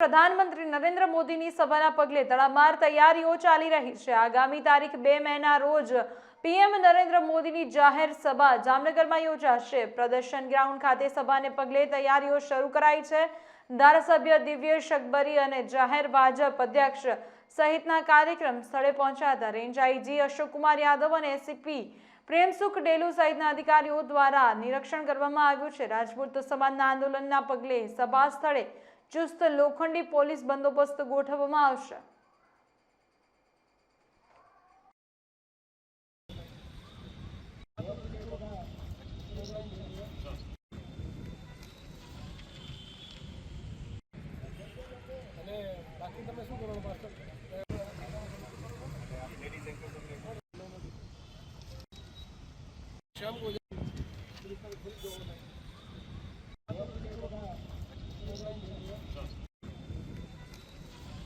પ્રધાનમંત્રી નરેન્દ્ર મોદીની સભાના પગલે તડામાર તૈયારીઓ ચાલી રહી છે. આગામી તારીખ બે મેના રોજ પીએમ નરેન્દ્ર મોદીની જાહેર સભા જામનગરમાં યોજાશે. પ્રદર્શન ગ્રાઉન્ડ ખાતે સભાને પગલે તૈયારીઓ શરૂ કરાઈ છે. ધારાસભ્ય દિવ્યેશ અકબરી અને જાહેર ભાજપ અધ્યક્ષ સહિતના કાર્યક્રમ સ્થળે પહોંચાતા રેન્જ આઈજી અશોકકુમાર યાદવ અને એસીપી પ્રેમસુખ ડેલુ સહિતના અધિકારીઓ દ્વારા નિરીક્ષણ કરવામાં આવ્યું છે. રાજપૂત સમાજના આંદોલનના પગલે સભા સ્થળે ચુસ્ત લોખંડી પોલીસ બંદોબસ્ત ગોઠવવામાં આવશે. બાકી તમે શું કરવાનું